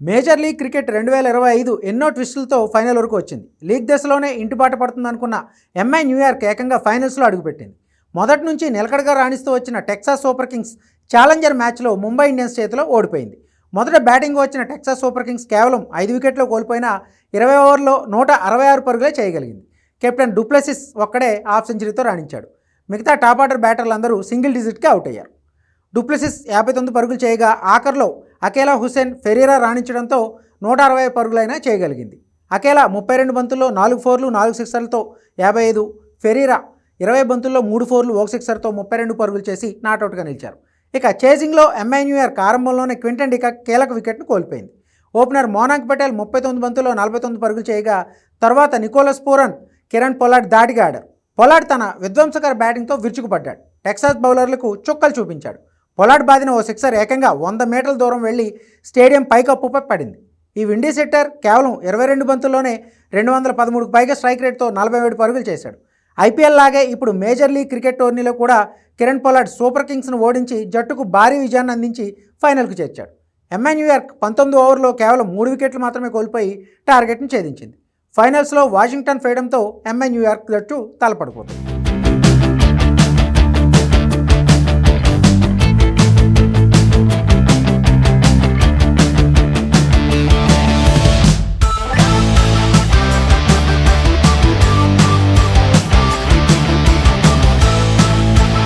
Major league cricket రెండు వేల ఇరవై ఐదు ఎన్నో ట్విస్టులతో ఫైనల్ వరకు వచ్చింది. లీగ్ దశలోనే ఇంటిబాట పడుతుందనుకున్న ఎంఐ న్యూయార్క్ ఏకంగా ఫైనల్స్లో అడుగుపెట్టింది. మొదటి నుంచి నిలకడగా రాణిస్తూ వచ్చిన టెక్సాస్ సూపర్ కింగ్స్ ఛాలెంజర్ మ్యాచ్లో ముంబై ఇండియన్స్ చేతిలో ఓడిపోయింది. మొదట బ్యాటింగ్ వచ్చిన టెక్సాస్ సూపర్ కింగ్స్ కేవలం ఐదు వికెట్లు కోల్పోయిన ఇరవై ఓవర్లో నూట అరవై ఆరు పరుగులే చేయగలిగింది. కెప్టెన్ డూప్లెసిస్ ఒక్కడే హాఫ్ సెంచరీతో రాణించాడు. మిగతా టాప్ ఆర్డర్ బ్యాటర్లందరూ సింగిల్ డిజిట్కే అవుట్ అయ్యారు. డూప్లెసిస్ యాభై తొమ్మిది పరుగులు చేయగా ఆఖర్లో అకేలా హుసేన్ ఫెరీరా రాణించడంతో నూట అరవై పరుగులైనా చేయగలిగింది. అకేలా ముప్పై రెండు బంతుల్లో నాలుగు ఫోర్లు నాలుగు సిక్సర్లతో యాభై ఐదు ఫెరీరా ఇరవై బంతుల్లో మూడు ఫోర్లు ఒక సిక్సర్తో ముప్పై రెండు పరుగులు చేసి నాటౌట్గా నిలిచారు. ఇక చేజింగ్లో ఎంఐన్యూఆర్ ఆరంభంలోనే క్వింటన్ డికా కీలక వికెట్ను కోల్పోయింది. ఓపెనర్ మోనాక్ పటేల్ ముప్పై తొమ్మిది బంతుల్లో నలభై తొమ్మిది పరుగులు చేయగా తర్వాత నికోలస్ పూరన్ కిరణ్ పొలాడ్ దాటిగా ఆడారు. పొలాడ్ తన విధ్వంసకర బ్యాటింగ్తో విరుచుకుపడ్డాడు. టెక్సాస్ బౌలర్లకు చుక్కలు చూపించాడు. పొలాడ్ బాదిన ఓ సిక్సర్ ఏకంగా వంద మీటర్ల దూరం వెళ్ళి స్టేడియం పైకప్పుపై పడింది. ఈ విండీస్ హిట్టర్ కేవలం ఇరవై రెండు బంతుల్లోనే రెండు వందల పదమూడుకు పైగా స్ట్రైక్ రేట్తో నలభై ఏడు పరుగులు చేశాడు. ఐపీఎల్ లాగే ఇప్పుడు మేజర్ లీగ్ క్రికెట్ టోర్నీలో కూడా కిరణ్ పొలాడ్ సూపర్ కింగ్స్ను ఓడించి జట్టుకు భారీ విజయాన్ని అందించి ఫైనల్కు చేర్చాడు. ఎంఐ న్యూయార్క్ పంతొమ్మిది ఓవర్లో కేవలం మూడు వికెట్లు మాత్రమే కోల్పోయి టార్గెట్ను ఛేదించింది. ఫైనల్స్లో వాషింగ్టన్ ఫేయడంతో ఎంఐ న్యూయార్క్ జట్టు తలపడిపోతుంది.